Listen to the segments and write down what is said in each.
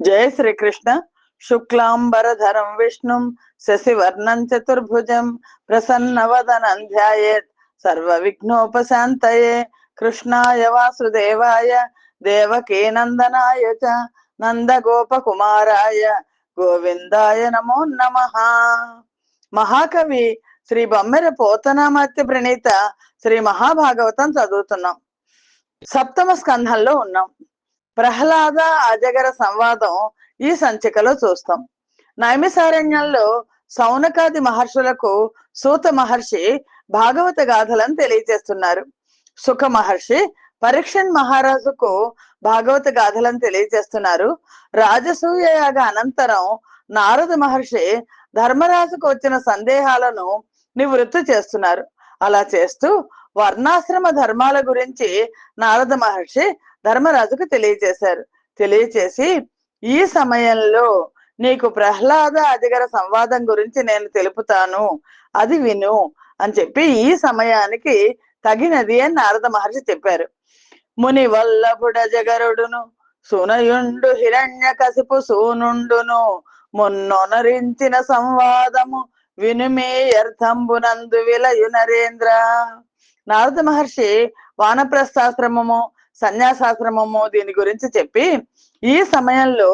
జయ శ్రీకృష్ణ. శుక్లాంబరధరం విష్ణుం శశివర్ణం చతుర్భుజం ప్రసన్నవదనం ధ్యాయేత్ సర్వ విఘ్నోపశాంతయే కృష్ణాయ వాసుదేవాయ దేవకీ నందనాయ చ నందగోపకుమారాయ గోవిందాయ నమో నమ. మహాకవి శ్రీ బొమ్మెర పోతనామత్య ప్రణీత శ్రీ మహాభాగవతం చదువుతున్నాం. సప్తమ స్కంధంలో ఉన్నాం. ప్రహ్లాద అజగర సంవాదం ఈ సంచికలో చూస్తాం. నైమిసారణ్యంలో సౌనకాది మహర్షులకు సూత మహర్షి భాగవత గాథలను తెలియజేస్తున్నారు. సుఖ మహర్షి పరీక్షన్ మహారాజుకు భాగవత గాథలను తెలియజేస్తున్నారు. రాజసూయ యాగ అనంతరం నారద మహర్షి ధర్మరాజుకు వచ్చిన సందేహాలను నివృత్తి చేస్తున్నారు. అలా చేస్తూ వర్ణాశ్రమ ధర్మాల గురించి నారద మహర్షి ధర్మరాజుకు తెలియజేశారు. తెలియచేసి ఈ సమయంలో నీకు ప్రహ్లాద అధిగర సంవాదం గురించి నేను తెలుపుతాను. అది విను అని చెప్పి ఈ సమయానికి తగినది అని నారద మహర్షి చెప్పారు. ముని వల్లభుడ జగరుడును సునయుండు హిరణ్య కసిపు సూనుండును మున్నొనరించిన సంవాదము వినుమే అర్థంబునందు విలయు నరేంద్ర నారద మహర్షి వానప్రస్థాశ్రమము సన్యాసాశ్రమము దీని గురించి చెప్పి ఈ సమయంలో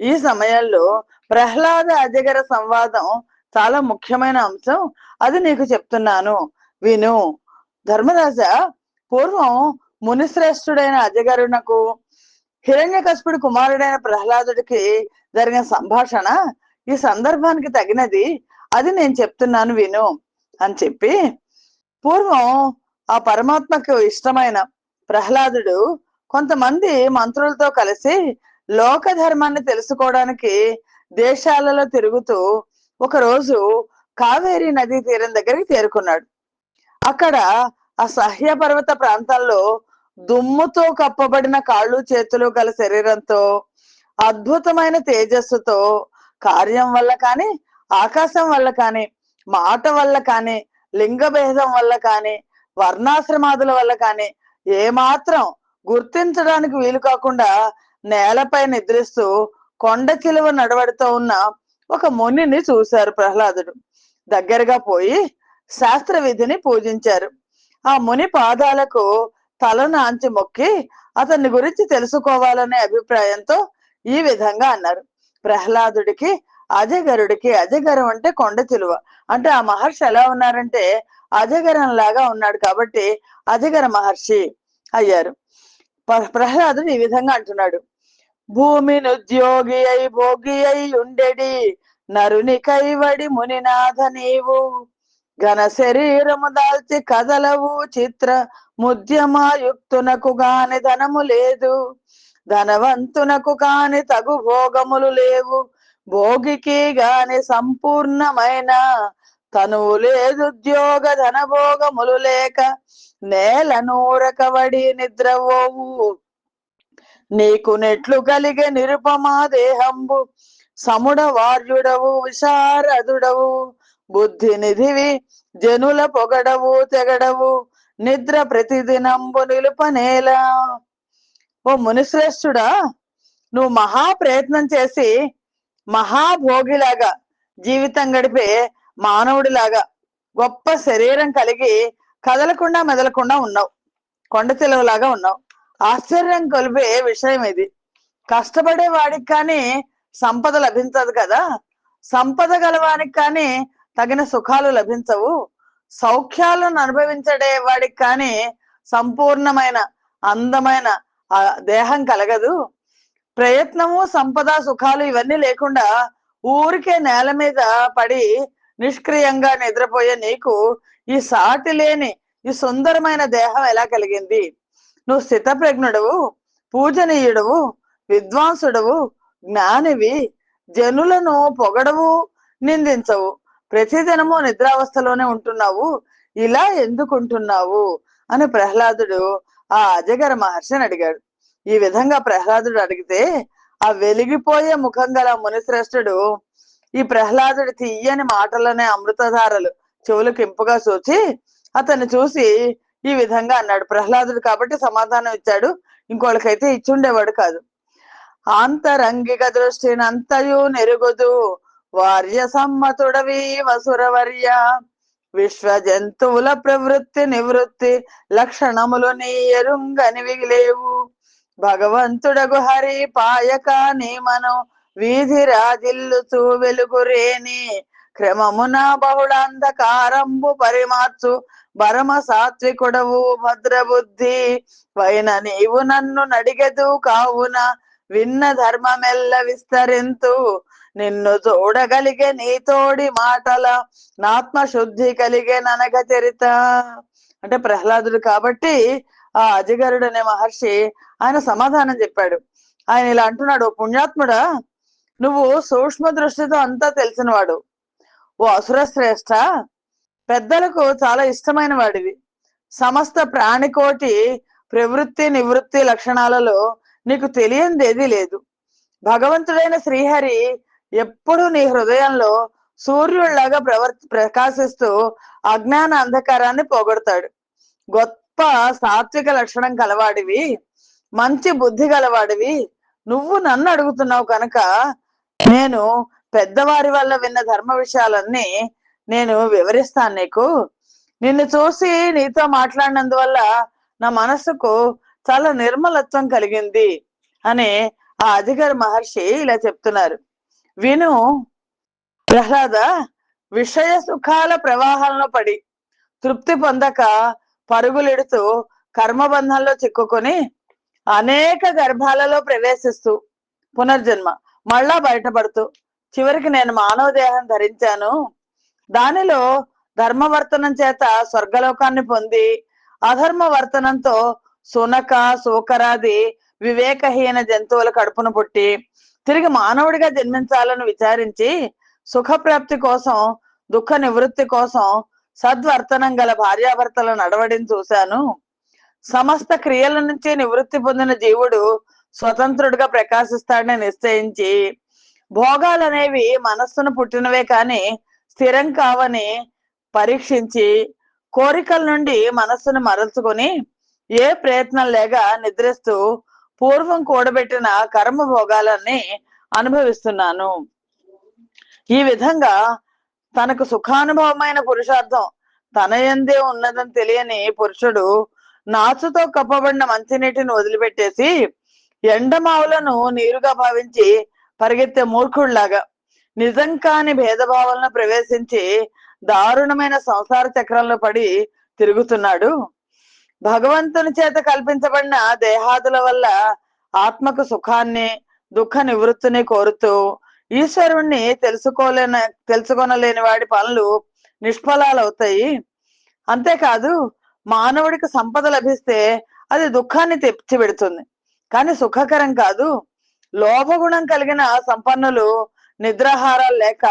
ఈ సమయంలో ప్రహ్లాద అజగర సంవాదం చాలా ముఖ్యమైన అంశం. అది నీకు చెప్తున్నాను. విను. ధర్మరాజ పూర్వం మునిశ్రేష్ఠుడైన అజగరునకు హిరణ్యకశిపుడి కుమారుడైన ప్రహ్లాదుడికి జరిగిన సంభాషణ ఈ సందర్భానికి తగినది అది నేను చెప్తున్నాను విను అని చెప్పి పూర్వం ఆ పరమాత్మకు ఇష్టమైన ప్రహ్లాదుడు కొంతమంది మంత్రులతో కలిసి లోక ధర్మాన్ని తెలుసుకోవడానికి దేశాలలో తిరుగుతూ ఒక రోజు కావేరీ నదీ తీరం దగ్గరికి చేరుకున్నాడు. అక్కడ ఆ సహ్య పర్వత ప్రాంతాల్లో దుమ్ముతో కప్పబడిన కాళ్ళు చేతులు గల శరీరంతో అద్భుతమైన తేజస్సుతో కార్యం వల్ల కానీ ఆకాశం వల్ల కానీ మాట వల్ల కానీ లింగ భేదం వల్ల కానీ వర్ణాశ్రమాదుల వల్ల కానీ ఏమాత్రం గుర్తించడానికి వీలు కాకుండా నేలపై నిద్రిస్తూ కొండ చిలువ నడవడితో ఉన్న ఒక మునిని చూశారు ప్రహ్లాదుడు. దగ్గరగా పోయి శాస్త్ర విధిని పూజించారు. ఆ ముని పాదాలకు తలను ఆంచి మొక్కి అతన్ని గురించి తెలుసుకోవాలనే అభిప్రాయంతో ఈ విధంగా అన్నారు. ప్రహ్లాదుడికి అజగరుడికి అజగరం అంటే కొండ చిలువ. అంటే ఆ మహర్షి ఎలా ఉన్నారంటే అజగరం లాగా ఉన్నాడు కాబట్టి అజగర మహర్షి అయ్యారు. ప్రహ్లాదుడు ఈ విధంగా అంటున్నాడు. భూమిని ఉద్యోగి అయి భోగి అయి ఉండెడి నరుని కైవడి మునినాథ నీవు. ఘన శరీరము దాల్చి కదలవు చిత్ర ముద్యమాయుక్తునకు గాని ధనము లేదు. ధనవంతునకు కాని తగు భోగములు లేవు. భోగికి గాని సంపూర్ణమైన తనువు లేదు ఉద్యోగ ధన లేక నేల నూరకవడి నిద్రవోవు. నీకు నెట్లు కలిగే నిరుపమా దేహంబు సముడ వార్యుడవు విశారదుడవు. బుద్ధి నిధివి జనుల పొగడవు తెగడవు. నిద్ర ప్రతిదినంబు నిలుపనేలా ఓ మునిశ్రేష్ఠుడా నువ్వు మహా ప్రయత్నం చేసి మహాభోగిలాగా జీవితం గడిపే మానవుడిలాగా గొప్ప శరీరం కలిగి కదలకుండా మెదలకుండా ఉన్నావు. కొండ తెలవలాగా ఉన్నావు. ఆశ్చర్యం కొలిపే విషయం ఇది. కష్టపడే వాడికి కానీ సంపద లభించదు కదా. సంపద గలవానికి కానీ తగిన సుఖాలు లభించవు. సౌఖ్యాలను అనుభవించడే వాడికి కానీ సంపూర్ణమైన అందమైన దేహం కలగదు. ప్రయత్నము సంపద సుఖాలు ఇవన్నీ లేకుండా ఊరికే నేల మీద పడి నిష్క్రియంగా నిద్రపోయే నీకు ఈ సాటి లేని ఈ సుందరమైన దేహం ఎలా కలిగింది? నువ్వు స్థితప్రజ్ఞుడవు పూజనీయుడవు విద్వాంసుడవు జ్ఞానివి జనులను పొగడవు నిందించవు. ప్రతిదినము నిద్రావస్థలోనే ఉంటున్నావు. ఇలా ఎందుకుంటున్నావు? అని ప్రహ్లాదుడు ఆ అజగర మహర్షిని అడిగాడు. ఈ విధంగా ప్రహ్లాదుడు అడిగితే ఆ వెలిగిపోయే ముఖం గల మునిశ్రేష్ఠుడు ఈ ప్రహ్లాదుడి తీయని మాటలనే అమృతధారలు చెవులకు ఇంపుగా చూచి అతన్ని చూసి ఈ విధంగా అన్నాడు. ప్రహ్లాదుడు కాబట్టి సమాధానం ఇచ్చాడు. ఇంకోళ్ళకైతే ఇచ్చుండేవాడు కాదు. ఆంతరంగిక దృష్టినంతయు నెరుగుదు. వార్య సమ్మతుడవి వసురవర్య. విశ్వ జంతువుల ప్రవృత్తి నివృత్తి. లక్షణములు నీ ఎరుంగనివి లేవు. భగవంతుడగు హరి పాయక నీమను వీధి రాజిల్లుచు వెలుగురేని. క్రమమున బహుళ అంధకారంబు పరిమార్చు భరమ సాత్వికుడవు భద్రబుద్ధి. పైన నీవు నన్ను నడిగదు కావున విన్న ధర్మమెల్ల విస్తరింతు. నిన్ను చూడగలిగే నీ తోడి మాటల నాత్మ శుద్ధి కలిగే ననగ చరిత. అంటే ప్రహ్లాదుడు కాబట్టి ఆ అజగరుడు అనే మహర్షి ఆయన సమాధానం చెప్పాడు. ఆయన ఇలా అంటున్నాడు పుణ్యాత్ముడా నువ్వు సూక్ష్మ దృష్టితో అంతా తెలిసినవాడు. ఓ అసుర శ్రేష్ఠ పెద్దలకు చాలా ఇష్టమైన వాడివి. సమస్త ప్రాణికోటి ప్రవృత్తి నివృత్తి లక్షణాలలో నీకు తెలియంది ఏదీ లేదు. భగవంతుడైన శ్రీహరి ఎప్పుడూ నీ హృదయంలో సూర్యుడిలాగా ప్రవర్ ప్రకాశిస్తూ అజ్ఞాన అంధకారాన్ని పోగొడతాడు. గొప్ప సాత్విక లక్షణం కలవాడివి మంచి బుద్ధి గలవాడివి. నువ్వు నన్ను అడుగుతున్నావు కనుక నేను పెద్దవారి వల్ల విన్న ధర్మ విషయాలన్నీ నేను వివరిస్తాను నీకు. నిన్ను చూసి నీతో మాట్లాడినందువల్ల నా మనసుకు చాలా నిర్మలత్వం కలిగింది అని ఆ అధికారి మహర్షి ఇలా చెప్తున్నారు. విను ప్రహ్లాద విషయ సుఖాల ప్రవాహంలో పడి తృప్తి పొందక పరుగులెడుతూ కర్మబంధంలో చిక్కుకొని అనేక గర్భాలలో ప్రవేశిస్తూ పునర్జన్మ మళ్ళా బయటపడుతూ చివరికి నేను మానవ దేహం ధరించాను. దానిలో ధర్మవర్తనం చేత స్వర్గలోకాన్ని పొంది అధర్మ వర్తనంతో సునక సూకరాది వివేకహీన జంతువుల కడుపును పుట్టి తిరిగి మానవుడిగా జన్మించాలని విచారించి సుఖప్రాప్తి కోసం దుఃఖ నివృత్తి కోసం సద్వర్తనం గల భార్యాభర్తల నడవడిని చూశాను. సమస్త క్రియల నుంచి నివృత్తి పొందిన జీవుడు స్వతంత్రుడిగా ప్రకాశిస్తాడని నిశ్చయించి భోగాలనేవి మనస్సును పుట్టినవే కాని స్థిరం కావని పరీక్షించి కోరికల నుండి మనస్సును మరల్చుకొని ఏ ప్రయత్నం లేక నిద్రిస్తూ పూర్వం కూడబెట్టిన కర్మ భోగాలన్నీ అనుభవిస్తున్నాను. ఈ విధంగా తనకు సుఖానుభవమైన పురుషార్థం తన ఎందే ఉన్నదని తెలియని పురుషుడు నాచుతో కప్పబడిన మంచినీటిని వదిలిపెట్టేసి ఎండమావులను నీరుగా భావించి పరిగెత్తే మూర్ఖుడిలాగా. నిజం కాని భేదభావాలను ప్రవేశించి దారుణమైన సంసార చక్రంలో పడి తిరుగుతున్నాడు. భగవంతుని చేత కల్పించబడిన దేహాదుల వల్ల ఆత్మకు సుఖాన్ని దుఃఖ నివృత్తిని కోరుతూ ఈశ్వరుణ్ణి తెలుసుకోలేని తెలుసుకొనలేని వాడి పనులు నిష్ఫలాలవుతాయి. అంతేకాదు మానవుడికి సంపద లభిస్తే అది దుఃఖాన్ని తెచ్చిపెడుతుంది కానీ సుఖకరం కాదు. లోభగుణం కలిగిన సంపన్నులు నిద్రాహారాలు లేక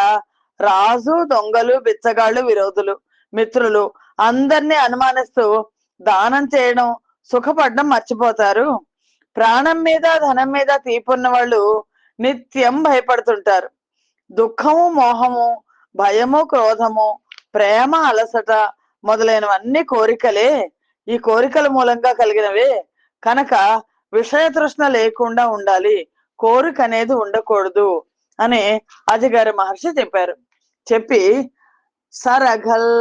రాజు దొంగలు బిచ్చగాళ్ళు విరోధులు మిత్రులు అందరినీ అనుమానిస్తూ దానం చేయడం సుఖపడడం మర్చిపోతారు. ప్రాణం మీద ధనం మీద తీపున్న వాళ్ళు నిత్యం భయపడుతుంటారు. దుఃఖము మోహము భయము క్రోధము ప్రేమ అలసట మొదలైనవన్నీ కోరికలే. ఈ కోరికల మూలంగా కలిగినవే. కనుక విషయ తృష్ణ లేకుండా ఉండాలి. కోరిక అనేది ఉండకూడదు అని అజగారి మహర్షి చెప్పారు. చెప్పి సరఘల్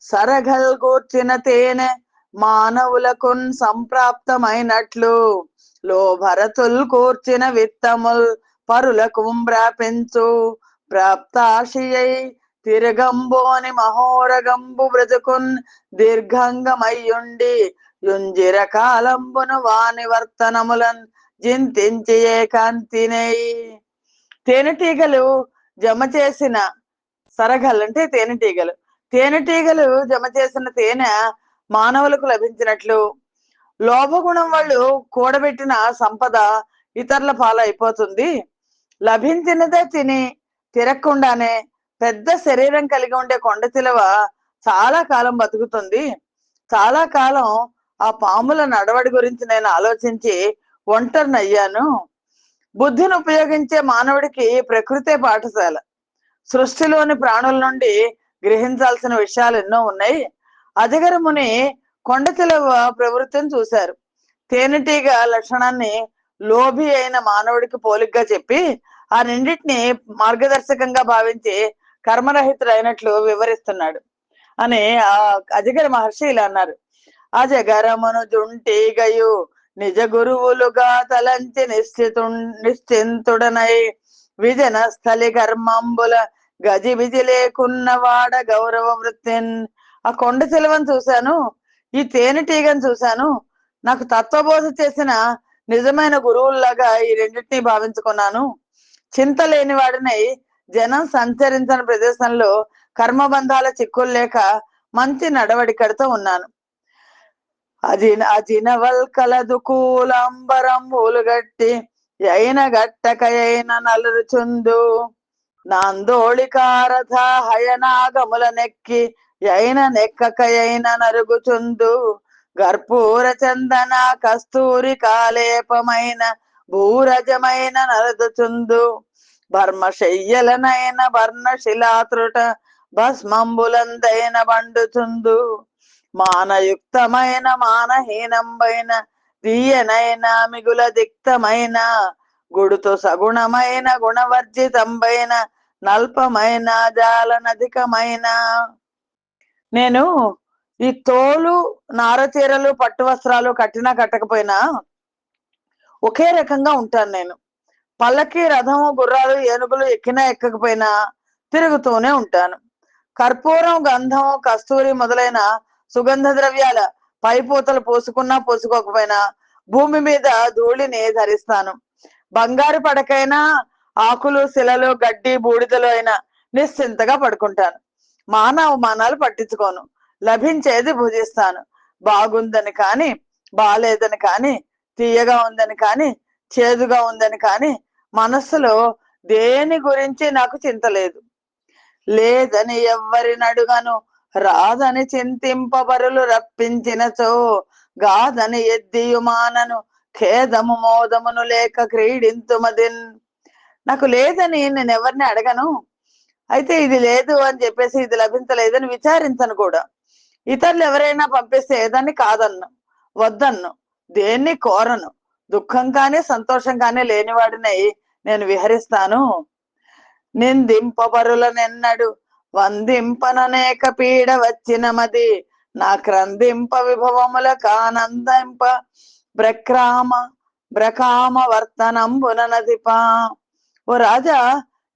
సరఘల్ కూర్చిన తేనె మానవులకు సంప్రాప్తమైనట్లు. లో భరతుల్ కూర్చిన విత్తముల్ పరుల వ్రాపించు ప్రాప్తాశియై తిరగంబోని మహోరగంబు బ్రతుకున్ దీర్ఘంగమయ్యుండి. యుంజిర కాలంబును వాని వర్తనములన్ జింతించి ఏకాంతినై. తేనెటీగలు జమ చేసిన సరగల్ అంటే తేనెటీగలు. తేనెటీగలు జమ చేసిన తేనె మానవులకు లభించినట్లు. లోభగుణం వాళ్ళు కూడబెట్టిన సంపద ఇతరుల పాలైపోతుంది. లభించినదే తిని తిరగకుండానే పెద్ద శరీరం కలిగి ఉండే కొండ చిలవ చాలా కాలం బతుకుతుంది. చాలా కాలం ఆ పాముల నడవడి గురించి నేను ఆలోచించి ఒంటరినయ్యాను బుద్ధిని ఉపయోగించే మానవుడికి ప్రకృతే పాఠశాల. సృష్టిలోని ప్రాణుల నుండి గ్రహించాల్సిన విషయాలు ఎన్నో ఉన్నాయి. అజగర ముని కొండ చిలవ ప్రవృత్తిని చూశారు. తేనెటీగ లక్షణాన్ని లోభి అయిన మానవుడికి పోలికగా చెప్పి ఆ రెండింటిని మార్గదర్శకంగా భావించి కర్మరహితుడైనట్లు వివరిస్తున్నాడు. అని ఆ అజగర మహర్షి ఇలా అన్నారు. అజగరమును జుంటిగయు నిజ గురువులుగా తలంచి నిశ్చితు నిశ్చింతుడనై విజన స్థలి కర్మంబుల గజి విజి లేకున్న వాడ గౌరవ వృత్తిన్. ఆ కొండ చిలవని చూశాను. ఈ తేనెటీగను చూశాను. నాకు తత్వబోధ చేసిన నిజమైన గురువుల్లాగా ఈ రెండింటినీ భావించుకున్నాను. చింత లేని వాడినై జనం సంచరించిన ప్రదేశంలో కర్మబంధాల చిక్కులు లేక మంచి నడవడికడితో ఉన్నాను. అజిన అజినవల్ కలదు కూలంబరం గట్టి అయిన గట్టకయైన నలుచుందు నాందోళికారథ హయనాగముల నెక్కి అయిన నెక్కకయైన నరుగుచుందు గర్పూర చందన కస్తూరి కాలేపమైన భూరజమైన నరదుచుందు భర్మశయ్యలనైన వర్ణశిలాతృట భస్మంబులందైన బండుచుందు మానయుక్తమైన మానహీనంబైన తీయనైన మిగుల దిక్తమైన గుడుతు సగుణమైన గుణవర్జితంబైన నల్పమైన జాలనధికమైన. నేను ఈ తోలు నారచీరలు పట్టు వస్త్రాలు కట్టినా కట్టకపోయినా ఒకే రకంగా ఉంటాను నేను. పల్లకి రథము గుర్రాలు ఏనుగులు ఎక్కినా ఎక్కకపోయినా తిరుగుతూనే ఉంటాను. కర్పూరం గంధం కస్తూరి మొదలైన సుగంధ ద్రవ్యాల పైపూతలు పోసుకున్నా పోసుకోకపోయినా భూమి మీద ధూళిని ధరిస్తాను. బంగారు పడకైనా ఆకులు శిలలు గడ్డి బూడిదలు అయినా నిశ్చింతగా పడుకుంటాను. మానవమానాలు పట్టించుకోను. లభించేది భుజిస్తాను. బాగుందని కాని బాలేదని కాని తీయగా ఉందని కాని చేదుగా ఉందని కాని మనస్సులో దేని గురించి నాకు చింత లేదు. లేదని ఎవ్వరిని అడుగను. రాదని చింతింపబరులు రప్పించినచో గాదని ఎద్దియుమానను ఖేదము మోదమును లేక క్రీడింతుమదిన్. నాకు లేదని నేను ఎవరిని అడగను? అయితే ఇది లేదు అని చెప్పేసి ఇది లభించలేదని విచారించను కూడా. ఇతరులు ఎవరైనా పంపిస్తే దాన్ని కాదన్ను వద్దన్ను దేన్ని కోరను దుఃఖం కానీ సంతోషం కానీ లేనివాడినై నేను విహరిస్తాను. నిందింపబరులనెన్నడు వందింపననేక పీడ వచ్చిన మది నా క్రందింప విభవముల కానందింప బ్రక్రామ బ్రకామ వర్తనంబున నదిపా. ఓ రాజా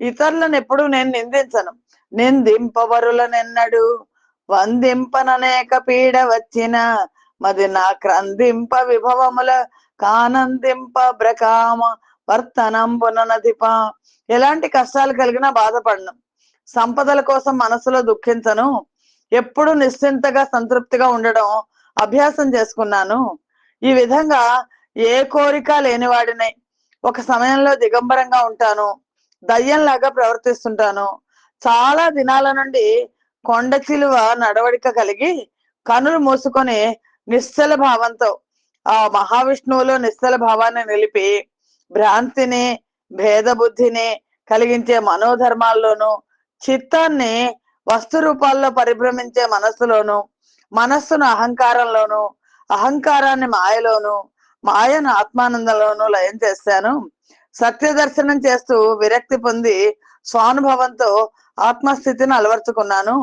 ఇతరులను ఎప్పుడు నేను నిందించను. నిందింపవరులనెన్నడు? వందింపననేక పీడ వచ్చిన మది నా క్రందింప విభవముల కానందింప బ్రకామ వర్తనం నదిప. ఎలాంటి కష్టాలు కలిగినా బాధపడను. సంపదల కోసం మనసులో దుఃఖించను. ఎప్పుడు నిశ్చింతగా సంతృప్తిగా ఉండడం అభ్యాసం చేసుకున్నాను. ఈ విధంగా ఏ కోరిక లేనివాడినై. ఒక సమయంలో దిగంబరంగా ఉంటాను. దయ్యంలాగా ప్రవర్తిస్తుంటాను. చాలా దినాల నుండి కొండ చిలువ నడవడిక కలిగి కనులు మూసుకొని నిశ్చల భావంతో ఆ మహావిష్ణువులో నిశ్చల భావాన్ని నిలిపి భ్రాంతిని భేద బుద్ధిని కలిగించే మనోధర్మాల్లోనూ చిత్తాన్ని వస్తు రూపాల్లో పరిభ్రమించే మనస్సులోను మనస్సును అహంకారంలోను అహంకారాన్ని మాయలోను మాయను ఆత్మానందంలోను లయం చేశాను. సత్య దర్శనం చేస్తూ విరక్తి పొంది స్వానుభవంతో ఆత్మస్థితిని అలవర్చుకున్నాను.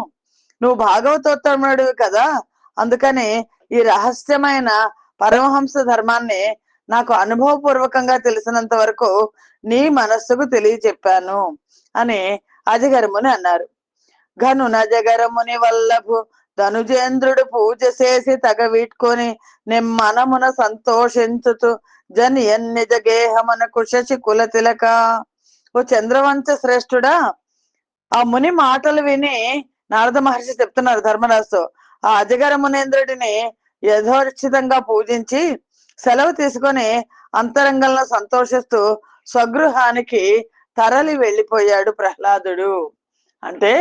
నువ్వు భాగవతోత్తముడివి కదా అందుకని ఈ రహస్యమైన పరమహంస ధర్మాన్ని నాకు అనుభవపూర్వకంగా తెలిసినంత వరకు నీ మనస్సుకు తెలియచెప్పాను అని అజగరముని అన్నారు. ఘనున జగరముని వల్లభు ధనుజేంద్రుడు పూజ చేసి తగ వీట్కొని నిమ్మనమున సంతోషించుతూ జనియన్ నిజ గేహమనకు శశి కుల తిలక. ఓ చంద్రవంశ శ్రేష్ఠుడా ఆ ముని మాటలు విని నారద మహర్షి చెప్తున్నారు ధర్మరాజుతో. ఆ అజగర మునేంద్రుడిని యథోచితంగా పూజించి సెలవు తీసుకొని అంతరంగంలో సంతోషిస్తూ స్వగృహానికి తరలి వెళ్ళిపోయాడు ప్రహ్లాదుడు. అంటే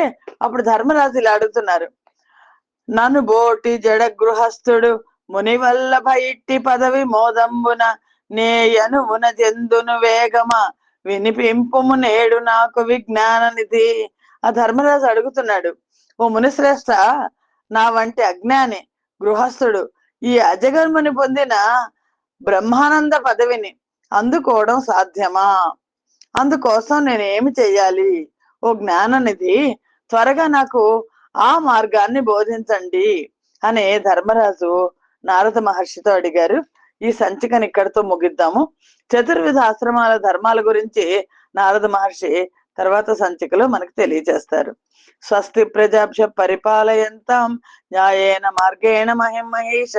అప్పుడు ధర్మరాజు ఇలా అడుగుతున్నారు. నన్ను బోటి జడ గృహస్థుడు ముని వల్ల ఇట్టి పదవి మోదంబున నేయను ఉనజెందును వేగమ? వినిపింపుము నేడు నాకు విజ్ఞాననిధి. ఆ ధర్మరాజు అడుగుతున్నాడు ఓ మునిశ్రేష్ఠ నా వంటి అజ్ఞాని గృహస్థుడు ఈ అజగర్ముని పొందిన బ్రహ్మానంద పదవిని అందుకోవడం సాధ్యమా? అందుకోసం నేను ఏమి చెయ్యాలి? ఓ జ్ఞాననిధి త్వరగా నాకు ఆ మార్గాన్ని బోధించండి. అని ధర్మరాజు నారద మహర్షితో అడిగారు. ఈ సంచికను ఇక్కడితో ముగిద్దాము. చతుర్విధ ఆశ్రమాల ధర్మాల గురించి నారద మహర్షి తర్వాత సంచికలో మనకు తెలియజేస్తారు. స్వస్తి ప్రజాభ్య పరిపాలయంతం న్యాయేన మార్గేణ మహిం మహేష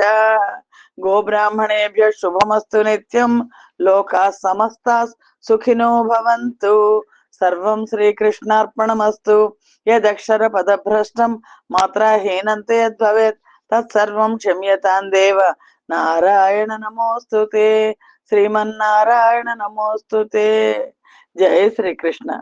గోబ్రాహ్మణేభ్య శుభమస్తు నిత్యం. లోకా సమస్త సుఖినో భవంతు. సర్వం శ్రీకృష్ణార్పణమస్తు. యదక్షర పదభ్రష్టం మాత్రాహీనంతే యద్భవేత్. తత్సర్వం క్షమ్యతాం దేవ. నారాయణ నమోస్తుతే. శ్రీమన్నారాయణ నమోస్తుతే. జయ శ్రీకృష్ణ.